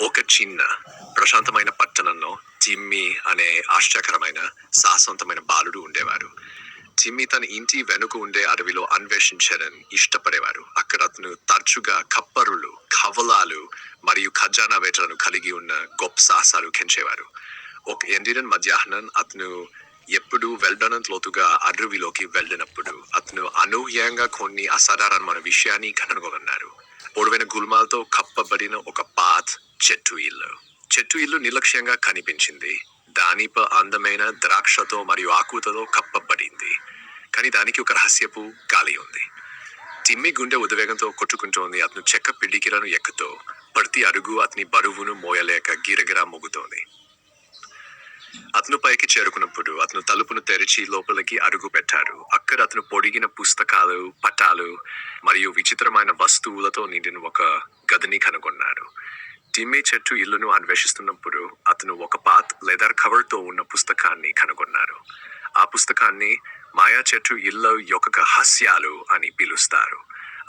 ఒక చిన్న ప్రశాంతమైన పట్టణంలో టిమ్మి అనే ఆశ్చర్యకరమైన సాహసవంతమైన బాలుడు ఉండేవారు. టిమ్మి తన ఇంటి వెనుక ఉండే అడవిలో అన్వేషించాలని ఇష్టపడేవారు. అక్కడ అతను తరచుగా కప్పరులు కవలాలు మరియు ఖజానా వేటలను కలిగి ఉన్న గొప్ప సాహసాలు కెంచేవారు. ఒక ఎండిన మధ్యాహ్నం అతను ఎప్పుడు వెళ్ళనంత లోతుగా అడవిలోకి వెళ్ళినప్పుడు అతను అనూహ్యంగా కొన్ని అసాధారణమైన విషయాన్ని కనుగొన్నారు. గుల్మాలతో కప్పబడిన ఒక పాత్ చెట్టు ఇల్లు. చెట్టు ఇల్లు నిర్లక్ష్యంగా కనిపించింది. దానిపై అందమైన ద్రాక్షతో మరియు ఆకులతో కప్పబడింది. కానీ దానికి ఒక రహస్యపు గాలి ఉంది. తిమ్మి గుండె ఉద్వేగంతో కొట్టుకుంటోంది. అతను చెక్క పిడికిలను ఎక్కుతో ప్రతి అడుగు అతని బరువును మోయలేక గిరగిరా మొగుతోంది అతను పైకి చేరుకున్నప్పుడు అతను తలుపును తెరిచి లోపలికి అడుగు పెట్టారు అక్కడ అతను పొడిగిన పుస్తకాలు పటాలు మరియు విచిత్రమైన వస్తువులతో నిండిన ఒక గదిని కనుగొన్నాడు. టిమ్మే చెట్టు ఇల్లును అన్వేషిస్తున్నప్పుడు అతను ఒక పాత్ లెదర్ కవర్తో ఉన్న పుస్తకాన్ని కనుగొన్నారు ఆ పుస్తకాన్ని మాయా చెట్టు ఇల్లు యొక్క హాస్యాలు అని పిలుస్తారు.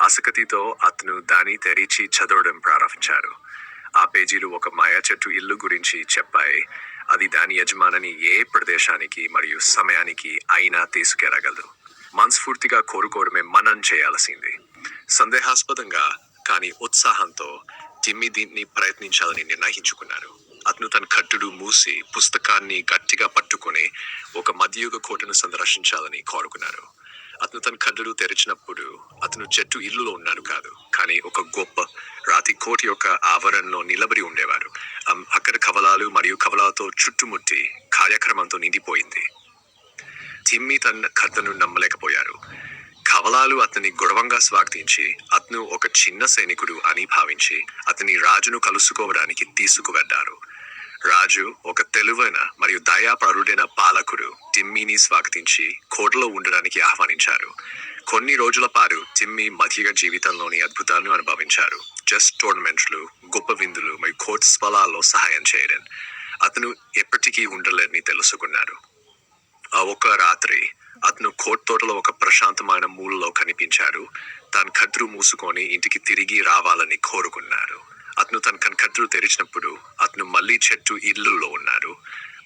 ఆసక్తితో అతను దాన్ని తెరిచి చదవడం ప్రారంభించారు ఆ పేజీలు ఒక మాయా చెట్టు ఇల్లు గురించి చెప్పాయి. అది దాని యజమానిని ఏ ప్రదేశానికి మరియు సమయానికి అయినా తీసుకెళ్ళగలదు. మనస్ఫూర్తిగా కోరుకోవడమే మనం చేయాల్సింది. సందేహాస్పదంగా కానీ ఉత్సాహంతో టిమ్మి దీన్ని ప్రయత్నించాలని నిర్ణయించుకున్నారు. అతను తన కట్టుడు మూసి పుస్తకాన్ని గట్టిగా పట్టుకుని ఒక మధ్యయుగ కోటను సందర్శించాలని కోరుకున్నారు. అతను తన కళ్ళు తెరిచినప్పుడు అతను చెట్టు ఇల్లులో ఉన్నాడు కాదు. కానీ ఒక గొప్ప రాతి కోట యొక్క ఆవరణలో నిలబడి ఉండేవారు. అక్కడ కవలాలు మరియు కవలాలతో చుట్టుముట్టి కార్యక్రమంతో నిండిపోయింది. తిమ్మి తన కథను నమ్మలేకపోయారు. కవలాలు అతని గొడవంగా స్వాగతించి అతను ఒక చిన్న సైనికుడు అని భావించి అతని రాజును కలుసుకోవడానికి తీసుకువెళ్ళారు రాజు ఒక తెలివైన మరియు దయాపరుడైన పాలకుడు టిమ్మీని స్వాగతించి కోటలో ఉండడానికి ఆహ్వానించారు. కొన్ని రోజుల పాటు టిమ్మి మధ్యగ జీవితంలోని అద్భుతాలను అనుభవించారు. చెస్ టోర్నమెంట్లు గొప్ప విందులు మరియు కోట్ స్థలాల్లో సహాయం చేయడం అతను ఎప్పటికీ ఉండలేని తెలుసుకున్నారు. ఆ ఒక్క రాత్రి అతను కోట్ తోటలో ఒక ప్రశాంతమైన మూలలో కనిపించారు. తన కద్రు మూసుకొని ఇంటికి తిరిగి రావాలని కోరుకున్నారు. అతను తన కన్కద్రు తెరిచినప్పుడు అతను మళ్ళీ చెట్టు ఇల్లులో ఉన్నారు.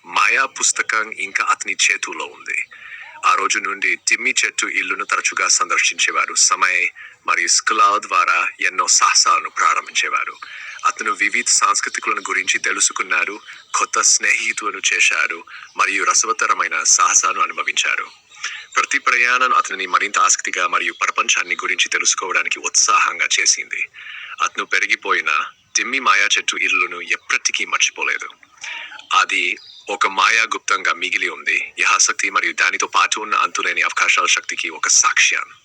మాయా పుస్తకం ఇంకా అతని చేతుల్లో ఉంది. ఆ రోజు నుండి తిమ్మి చెట్టు ఇల్లును తరచుగా సందర్శించేవారు. సమయ్ మరియు స్కులాల ద్వారా ఎన్నో సాహసాలను ప్రారంభించేవారు. అతను వివిధ సాంస్కృతికులను గురించి తెలుసుకున్నారు కొత్త స్నేహితులను చేశారు మరియు రసవత్తరమైన సాహసాలను అనుభవించారు. ప్రతి ప్రయాణం అతనిని మరింత ఆసక్తిగా మరియు ప్రపంచాన్ని గురించి తెలుసుకోవడానికి ఉత్సాహంగా చేసింది. అతను పెరిగిపోయిన తిమ్మి మాయా చెట్టు ఇల్లును ఎప్పటికీ మర్చిపోలేదు. అది ఒక మాయా గుప్తంగా మిగిలి ఉంది. ఈ ఆసక్తి మరియు దానితో పాటు ఉన్న అంతులేని అవకాశాల శక్తికి ఒక సాక్ష్యం